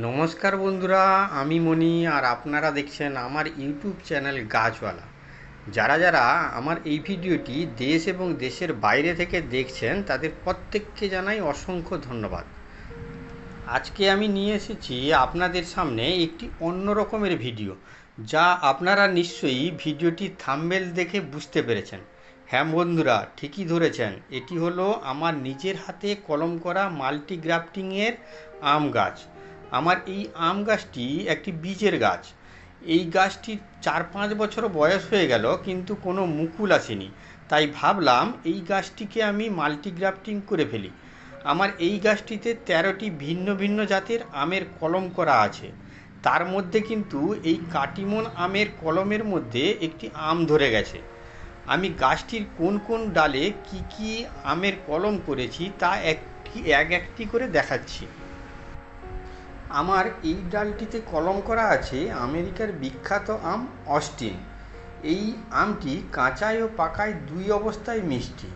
নমস্কার বন্ধুরা, আমি মণি আর আপনারা দেখছেন আমার ইউটিউব চ্যানেল গাছওয়ালা। যারা যারা আমার এই ভিডিওটি দেশ এবং দেশের বাইরে থেকে দেখছেন, তাদের প্রত্যেককে জানাই অসংখ্য ধন্যবাদ। আজকে আমি নিয়ে এসেছি আপনাদের সামনে একটি অন্য রকমের ভিডিও, যা আপনারা নিশ্চয়ই ভিডিওটি থাম্বেল দেখে বুঝতে পেরেছেন। হ্যাঁ বন্ধুরা, ঠিকই ধরেছেন, এটি হলো আমার নিজের হাতে কলম করা মাল্টিগ্রাফটিংয়ের আম গাছ। আমার এই আম গাছটি একটি বীজের গাছ। এই গাছটির চার পাঁচ বছর বয়স হয়ে গেল, কিন্তু কোনো মুকুল আসেনি। তাই ভাবলাম এই গাছটিকে আমি মাল্টিগ্রাফটিং করে ফেলি। আমার এই গাছটিতে তেরোটি ভিন্ন ভিন্ন জাতের আমের কলম করা আছে। তার মধ্যে কিন্তু এই কাটিমন আমের কলমের মধ্যে একটি আম ধরে গেছে। আমি গাছটির কোন কোন ডালে কি কি আমের কলম করেছি তা একটি, এক একটি করে দেখাচ্ছি। আমার এই ডালটিতে কলম করা আছে আমেরিকার বিখ্যাত আম অস্টিন। এই আমটি কাঁচায় ও পাকায় দুই অবস্থায় মিষ্টি।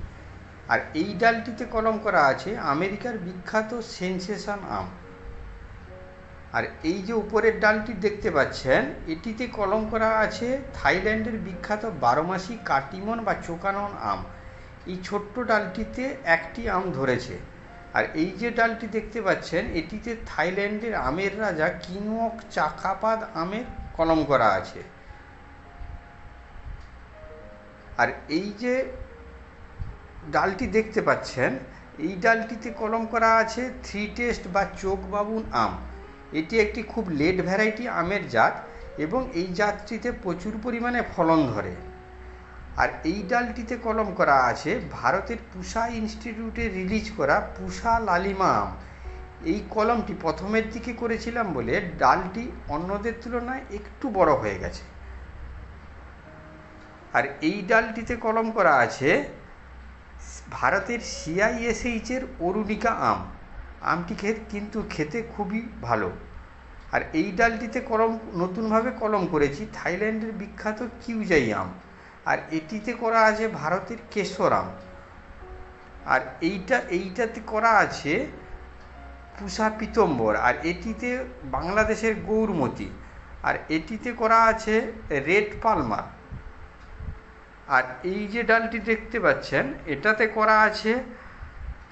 আর এই ডালটিতে কলম করা আছে আমেরিকার বিখ্যাত সেনসেশন আম। আর এই যে উপরের ডালটি দেখতে পাচ্ছেন, এটিতে কলম করা আছে থাইল্যান্ডের বিখ্যাত বারোমাসি কাটিমন বা চোকানন আম। এই ছোট্ট ডালটিতে একটি আম ধরেছে। আর এই যে ডালটি দেখতে পাচ্ছেন, এটিতে থাইল্যান্ডের আমের রাজা কিংওক চাকাপাদ আমের কলম করা আছে। আর এই যে ডালটি দেখতে পাচ্ছেন, এই ডালটিতে কলম করা আছে থ্রি টেস্ট বা চোখ বাবুন আম। এটি একটি খুব লেট ভ্যারাইটি আমের জাত এবং এই জাতটিতে প্রচুর পরিমাণে ফলন ধরে। আর এই ডালটিতে কলম করা আছে, ভারতের পুষা ইনস্টিটিউটে রিলিজ করা পুষা লালিমা আম এই কলমটি প্রথমের দিকে করেছিলাম বলে ডালটি অন্যদের তুলনায় একটু বড় হয়ে গেছে। আর এই ডালটিতে কলম করা আছে, ভারতের সিআইএসএইচের অরুণিকা আম। আমটি খেত কিন্তু খেতে খুবই ভালো। আর এই ডালটিতে কলম, নতুনভাবে কলম করেছি, থাইল্যান্ডের বিখ্যাত কিউজাই আম। আর এটিতে করা আছে ভারতের কেশরাম। আর এইটা, এইটাতে করা আছে পুষা পিতম্বর। আর এটিতে বাংলাদেশের গৌরমতি। আর এটিতে করা আছে রেড পালমার আর এই যে ডালটি দেখতে পাচ্ছেন, এটাতে করা আছে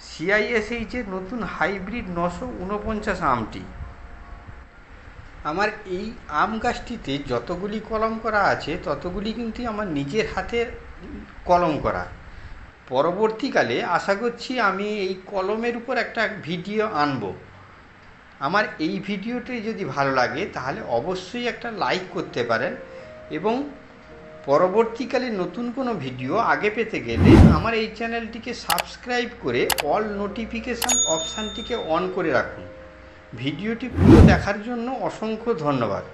সিআইএসএইচের নতুন হাইব্রিড নশো উনপঞ্চাশ আমটি। আমার এই আম গাছটিতে যতগুলি কলম করা আছে, ততগুলি কিন্তু আমার নিজের হাতের কলম করা। পরবর্তীকালে আশা করছি আমি এই কলমের উপর একটা ভিডিও আনব। আমার এই ভিডিওটি যদি ভালো লাগে, তাহলে অবশ্যই একটা লাইক করতে পারেন এবং পরবর্তীকালে নতুন কোনো ভিডিও আগে পেতে গেলে আমার এই চ্যানেলটিকে সাবস্ক্রাইব করে অল নোটিফিকেশান অপশানটিকে অন করে রাখুন। ভিডিওটি পুরো দেখার জন্য অসংখ্য ধন্যবাদ।